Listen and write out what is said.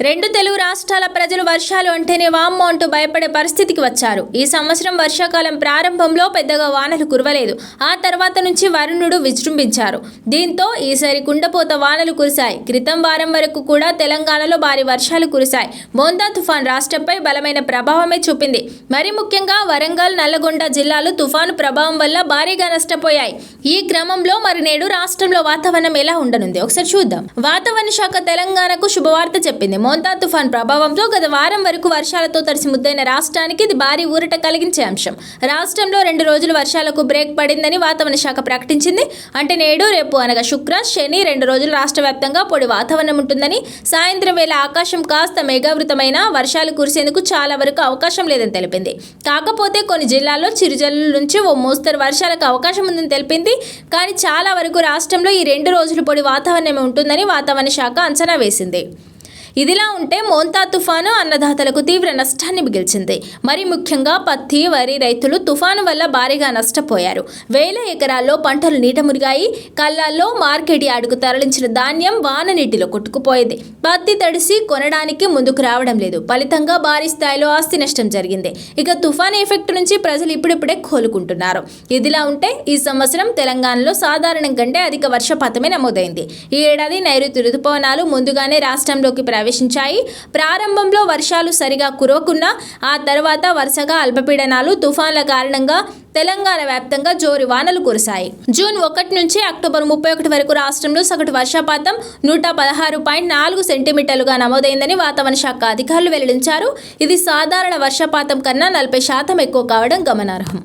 రెండు తెలుగు రాష్ట్రాల ప్రజలు వర్షాలు అంటేనే వామ్మో అంటూ భయపడే పరిస్థితికి వచ్చారు. ఈ సంవత్సరం వర్షాకాలం ప్రారంభంలో పెద్దగా వానలు కురవలేదు. ఆ తర్వాత నుంచి వరుణుడు విజృంభించారు. దీంతో ఈసారి కుండపోత వానలు కురిశాయి. క్రితం వారం వరకు కూడా తెలంగాణలో భారీ వర్షాలు కురిశాయి. మోందా తుఫాన్ రాష్ట్రంపై బలమైన ప్రభావమే చూపింది. మరి ముఖ్యంగా వరంగల్ నల్లగొండ జిల్లాలు తుఫాను ప్రభావం వల్ల భారీగా నష్టపోయాయి. ఈ క్రమంలో మరి నేడు రాష్ట్రంలో వాతావరణం ఎలా ఉండనుంది? ఒకసారి చూద్దాం. వాతావరణ శాఖ తెలంగాణకు శుభవార్త చెప్పింది. మోంతా తుఫాన్ ప్రభావంతో గత వారం వరకు వర్షాలతో తడిసి ముద్దైన రాష్ట్రానికి ఇది భారీ ఊరట కలిగించే అంశం. రాష్ట్రంలో రెండు రోజులు వర్షాలకు బ్రేక్ పడిందని వాతావరణ శాఖ ప్రకటించింది. అంటే నేడు రేపు అనగా శుక్ర శని రెండు రోజులు రాష్ట్ర వ్యాప్తంగా పొడి వాతావరణం ఉంటుందని సాయంత్రం వేళ ఆకాశం కాస్త మేఘావృతమైన వర్షాలు కురిసేందుకు చాలా వరకు అవకాశం లేదని తెలిపింది. కాకపోతే కొన్ని జిల్లాల్లో చిరుజల్లుల నుంచి ఓ మోస్తరు వర్షాలకు అవకాశం ఉందని తెలిపింది. కానీ చాలా వరకు రాష్ట్రంలో ఈ రెండు రోజులు పొడి వాతావరణమే ఉంటుందని వాతావరణ శాఖ అంచనా వేసింది. ఇదిలా ఉంటే మోంతా తుఫాను అన్నదాతలకు తీవ్ర నష్టాన్ని మిగిల్చింది. మరి ముఖ్యంగా పత్తి వరి రైతులు తుఫాను వల్ల భారీగా నష్టపోయారు. వేల ఎకరాల్లో పంటలు నీట మురిగాయి కళ్ళాల్లో మార్కెట్ యార్డుకు తరలించిన ధాన్యం వాన నీటిలో కొట్టుకుపోయింది. పత్తి తడిసి కొనడానికి ముందుకు రావడం లేదు. ఫలితంగా భారీ స్థాయిలో ఆస్తి నష్టం జరిగింది. ఇక తుఫాన్ ఎఫెక్ట్ నుంచి ప్రజలు ఇప్పుడిప్పుడే కోలుకుంటున్నారు. ఇదిలా ఉంటే ఈ సంవత్సరం తెలంగాణలో సాధారణం కంటే అధిక వర్షపాతమే నమోదైంది. ఈ ఏడాది నైరుతి రుతుపవనాలు ముందుగానే రాష్ట్రంలోకి ప్రవేశించాయి. ప్రారంభంలో వర్షాలు సరిగా కురవకున్నా ఆ తర్వాత వరుసగా అల్పపీడనాలు తుఫాన్ల కారణంగా తెలంగాణ వ్యాప్తంగా జోరు వానలు కురిశాయి. జూన్ ఒకటి నుంచి అక్టోబర్ ముప్పై ఒకటి వరకు రాష్ట్రంలో సగటు వర్షపాతం నూట పదహారు పాయింట్ నాలుగు సెంటీమీటర్లుగా నమోదైందని వాతావరణ శాఖ అధికారులు వెల్లడించారు. ఇది సాధారణ వర్షపాతం కన్నా నలభై శాతం ఎక్కువ కావడం గమనార్హం.